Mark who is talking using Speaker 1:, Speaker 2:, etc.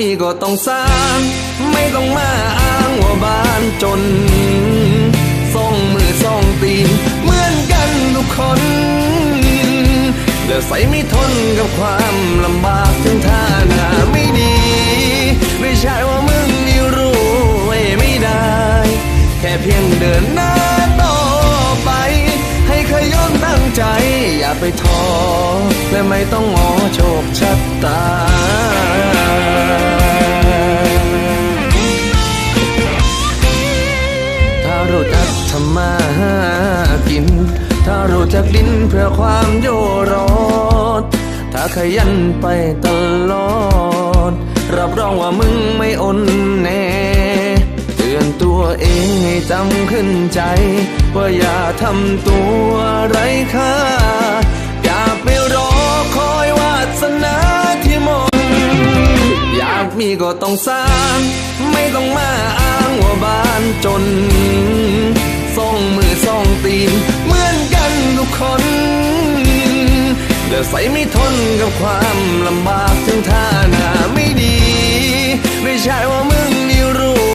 Speaker 1: มีก็ต้องสร้าง ไม่ต้องมาอ้างว่าบ้านจนส่องมือส่องตีนเหมือนกันทุกคนเดือใส่ไม่ทนกับความลำบากถึงท่าหน้าไม่ดี ไม่ใช่ว่ามึงนี่รู้ไม่ได้ แค่เพียงเดินหน้าต่อไป ให้เขยันตั้งใจ อย่าไปท้อและไม่ต้องงอโชคชะตาำมาหากิน ถ้ารู้จักดินเพื่อความโยรอด ถ้าขยันไปตลอด รับรองว่ามึงไม่อ่อนแน่ เตือนตัวเองให้จำขึ้นใจ ว่าอย่าทำตัวไร้ค่า อย่าไปรอคอยวาสนาที่มนอยากมีก็ต้องสร้าง ไม่ต้องมาอ้างว่าบ้านจน อใส่ไม่ทนกับความลำบากถึงท